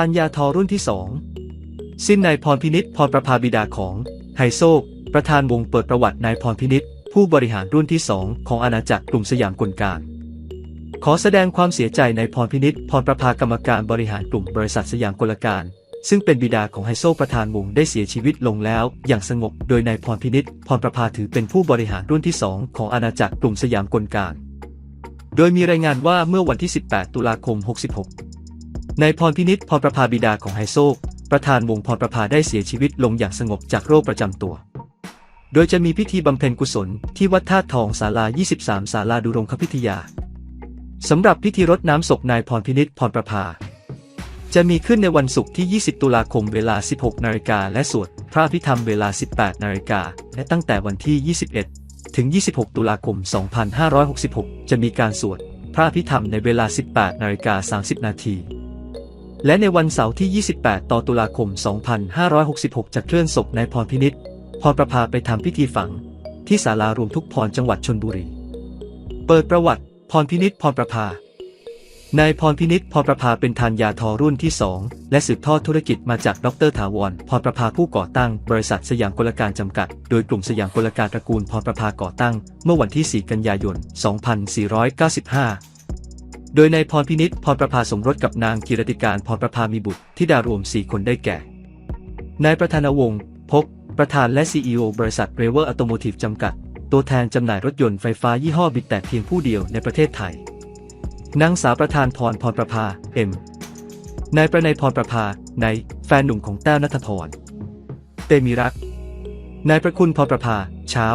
านยาทอรุ่นที่สองสิ้นนายพรพินิษพรประภาบิดาของไฮโซกประธานวงเปิดประวัตินายพรพินิษผู้บริหารรุ่นที่สองของอาณาจักรกลุ่มสยามกลการ ขอแสดงความเสียใจในพรพินิษพรประภากรรมการบริหารกลุ่มบริษัทสยามกลการ ซึ่งเป็นบิดาของไฮโซประธานวงได้เสียชีวิตลงแล้ว อย่างสงบโดยนายพรพินิษพรประภาถือเป็นผู้บริหารรุ่นที่สองของอาณาจักรกลุ่มสยามกลการ โดยมีรายงานว่าเมื่อวันที่ 18 ตุลาคม 66 นายพรพินิษพรประภาบิดาของไฮโซประธานวงพรประภาได้เสียชีวิตลงอย่างสงบจากโรคประจำตัว โดยจะมีพิธีบำเพ็ญกุศลที่วัดท่าตุทองศาลา 23ศาลาดุรงคพิทยา สำหรับพิธีรดน้ำศพนายพรพินิษพรประภา จะมีขึ้นในวันศุกร์ที่ 20 ตุลาคมเวลา 16 นาฬิกาและสวดพระอภิธรรมเวลา 18 นาฬิกาและตั้งแต่วันที่ 21 ถึง 26 ตุลาคม 2566 จะมีการสวดพระอภิธรรมในเวลา 18 นาฬิกา 30 นาที และในวันเสาร์ที่ 28 ต่อตุลาคม 2566 จะเคลื่อนศพนายพรพินิษพรประภาไปทำพิธีฝัง ที่ศาลารวมทุกพรจังหวัดชนบุรี เปิดประวัติ พรพินิษพรประภานายพรพินิษพรประภาเป็นทานยาทอรุ่นที่ 2 และสืบทอดธุรกิจมาจากดรถาวรพรประภาผู้ก่อตั้ง บริษัทสยามกลการจำกัด โดยกลุ่มสยามกลการตระกูลพรประภาก่อตั้ง เมื่อวันที่ 4 กันยายน 2495 โดยนายพรพินิษพรประภาสมรสกับนางกิรติการพรประภามีบุตรที่ดารวม 4 คนได้แก่ นายประธานวงศ์พกประธานและ CEO บริษัทเรเวอร์อัตโมทีฟจำกัด ตัวแทนจำหน่ายรถยนต์ไฟฟ้ายี่ห้อบิดแต่เพียงผู้เดียวในประเทศไทย นางสาวประธานพรพรประภาเอ็มนายประนายพรประภาในแฟนหนุ่มของแต้วนัทพร เตมีรัก นายประคุณพรประภา เช้า